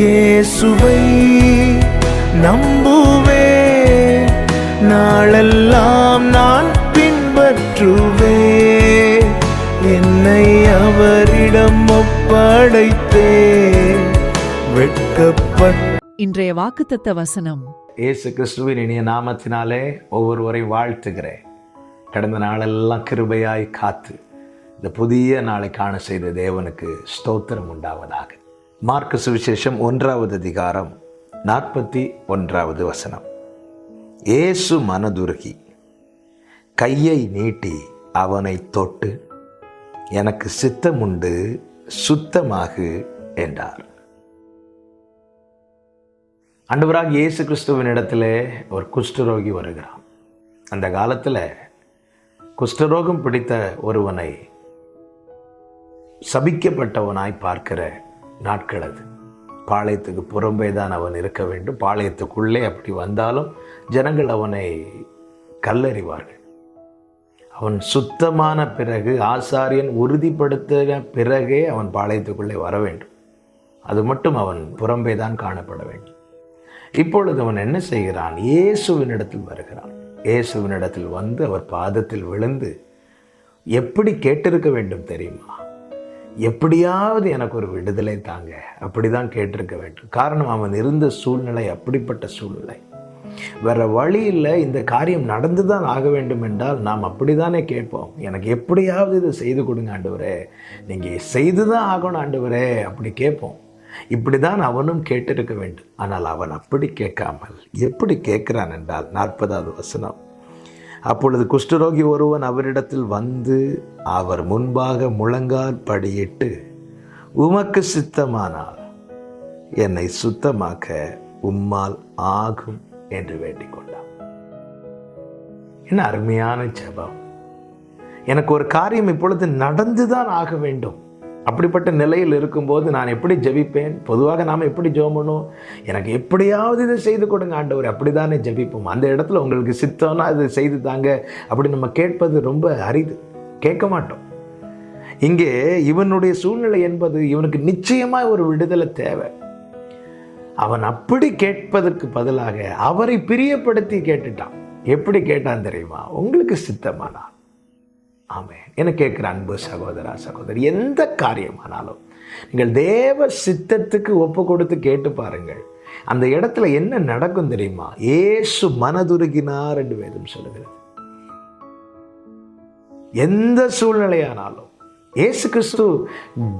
இயேசுவை நம்புவேன் நாளெல்லாம் நான் பின்பற்றுவேன் என்னை அவரிடம் ஒப்படைத்தேன். வெட்கப்பட்ட இன்றைய வாக்குத்தத்த வசனம். இயேசு கிறிஸ்துவின் இனிய நாமத்தினாலே ஒவ்வொருவரை வாழ்த்துகிறேன். கடந்த நாளெல்லாம் கிருபையாய் காத்து இந்த புதிய நாளை காண செய்த தேவனுக்கு ஸ்தோத்திரம் உண்டாவதாக. மார்க்கு சுவிசேஷம் ஒன்றாவது அதிகாரம் நாற்பத்தி ஒன்றாவது வசனம். ஏசு மனதுருகி கையை நீட்டி அவனை தொட்டு எனக்கு சித்தமுண்டு சுத்தமாகு என்றார். ஆண்டவராக இயேசு கிறிஸ்துவின் இடத்துல ஒரு குஷ்டரோகி வருகிறான். அந்த காலத்தில் குஷ்டரோகம் பிடித்த ஒருவனை சபிக்கப்பட்டவனாய் பார்க்கிற நாட்கள் அது. பாளையத்துக்கு புறம்பே தான் அவன் இருக்க வேண்டும். பாளையத்துக்குள்ளே அப்படி வந்தாலும் ஜனங்கள் அவனை கல்லறிவார்கள். அவன் சுத்தமான பிறகு ஆசாரியன் உறுதிப்படுத்தின பிறகே அவன் பாளையத்துக்குள்ளே வர வேண்டும். அது மட்டும் அவன் புறம்பே தான் காணப்பட வேண்டும். இப்பொழுது அவன் என்ன செய்கிறான்? இயேசுவினிடத்தில் வருகிறான். இயேசுவினிடத்தில் வந்து அவர் பாதத்தில் விழுந்து எப்படி கேட்டிருக்க வேண்டும் தெரியுமா? எப்படியாவது எனக்கு ஒரு விடுதலை தாங்க. அப்படிதான் கேட்டிருக்க வேண்டும். காரணம் அவன் இருந்த சூழ்நிலை அப்படிப்பட்ட சூழ்நிலை. வேற வழி இல்லை. இந்த காரியம் நடந்து தான் ஆக வேண்டும் என்றால் நாம் அப்படிதானே கேட்போம். எனக்கு எப்படியாவது இதை செய்து கொடுங்க ஆண்டவரே. நீங்கள் செய்து தான் ஆகணும் ஆண்டவரே. அப்படி கேட்போம். இப்படிதான் அவனும் கேட்டிருக்க வேண்டும். ஆனால் அவன் அப்படி கேட்காமல் எப்படி கேட்கிறான் என்றால் நாற்பதாவது வசனம். அப்பொழுது குஷ்டரோகி ஒருவன் அவரிடத்தில் வந்து அவர் முன்பாக முழங்கால் படியிட்டு உமக்கு சித்தமானால் என்னை சுத்தமாக்க உம்மால் ஆகும் என்று வேண்டிக் கொண்டான். என்ன அருமையான ஜெபம். எனக்கு ஒரு காரியம் இப்பொழுது நடந்துதான் ஆக வேண்டும். அப்படிப்பட்ட நிலையில் இருக்கும்போது நான் எப்படி ஜெபிப்பேன்? பொதுவாக நாம் எப்படி ஜோமணும் பண்ணுவோம்? எனக்கு எப்படியாவது இதை செய்து கொடுங்க ஆண்டவர் அப்படி தானே ஜபிப்போம். அந்த இடத்துல உங்களுக்கு சித்தம்னா இது செய்து தாங்க அப்படி நம்ம கேட்பது ரொம்ப அரிது. கேட்க மாட்டோம். இங்கே இவனுடைய சூழ்நிலை என்பது இவனுக்கு நிச்சயமாக ஒரு விடுதலை தேவை. அவன் அப்படி கேட்பதற்கு பதிலாக அவரை பிரியப்படுத்தி கேட்டுட்டான். எப்படி கேட்டான் தெரியுமா? உங்களுக்கு சித்தமானா ஆமே என கேட்குற அன்பு சகோதரா சகோதரி எந்த காரியமானாலும் நீங்கள் தேவ சித்தத்துக்கு ஒப்பு கொடுத்து கேட்டு பாருங்கள். அந்த இடத்துல என்ன நடக்கும் தெரியுமா? ஏசு மனதுருகினார் என்று வேதம் சொல்லுகிறது. எந்த சூழ்நிலையானாலும் ஏசு கிறிஸ்து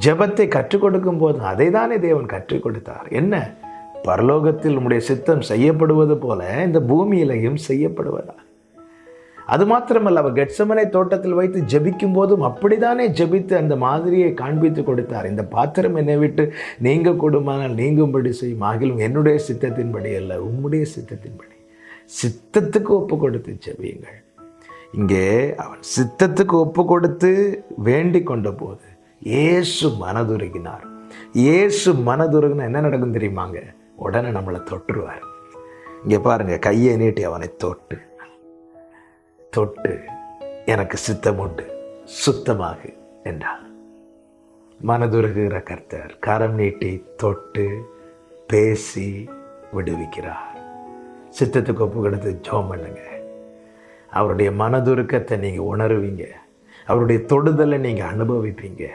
ஜெபத்தை கற்றுக் கொடுக்கும் போது அதை தானே தேவன் கற்றுக் கொடுத்தார். என்ன? பரலோகத்தில் உம்முடைய சித்தம் செய்யப்படுவது போல இந்த பூமியிலையும் செய்யப்படுவதா? அது மாத்திரமல்ல அவர் கெட்சமனை தோட்டத்தில் வைத்து ஜபிக்கும் போதும் அப்படித்தானே ஜெபித்து அந்த மாதிரியை காண்பித்து கொடுத்தார். இந்த பாத்திரம் என்னை விட்டு நீங்க கொடுமானால் நீங்கும்படி செய்யும். ஆகிலும் என்னுடைய சித்தத்தின்படி அல்ல உம்முடைய சித்தத்தின்படி. சித்தத்துக்கு ஒப்பு கொடுத்து ஜெபியுங்கள். இங்கே அவன் சித்தத்துக்கு ஒப்பு கொடுத்து வேண்டி கொண்ட போது இயேசு மனதுருகினார். இயேசு மனதுருகினா என்ன நடக்கும் தெரியுமாங்க? உடனே நம்மளை தொட்டுருவார் இங்கே பாருங்கள் கையை நீட்டி அவனை தொட்டு. தொட்டு எனக்கு சித்தம் உண்டு சுத்தமாகு என்றார். மனதுருகிற கர்த்தர் கரம் நீட்டி தொட்டு பேசி விடுவிக்கிறார். சித்தத்துக்கு ஒப்பு கொடுத்து ஜோம் பண்ணுங்க. அவருடைய மனதுருக்கத்தை நீங்கள் உணருவீங்க. அவருடைய தொடுதலை நீங்கள் அனுபவிப்பீங்க.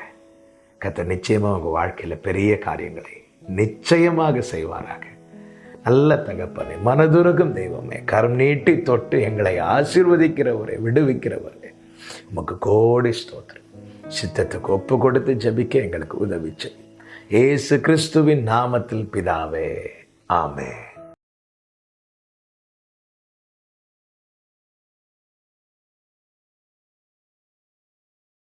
கத்த நிச்சயமாக உங்கள் வாழ்க்கையில் பெரிய காரியங்களை நிச்சயமாக செய்வாராக. நல்ல தகப்பனே மனதுருகும் தெய்வமே கரம் நீட்டி தொட்டு எங்களை ஆசிர்வதிக்கிறவரே விடுவிக்கிறவரே. உமக்கு கோடி ஸ்தோத்திரம். சித்தத்துக்கு ஒப்பு கொடுத்து ஜபிக்க எங்களுக்கு உதவிச்சு ஏசு கிறிஸ்துவின் நாமத்தில் பிதாவே ஆமே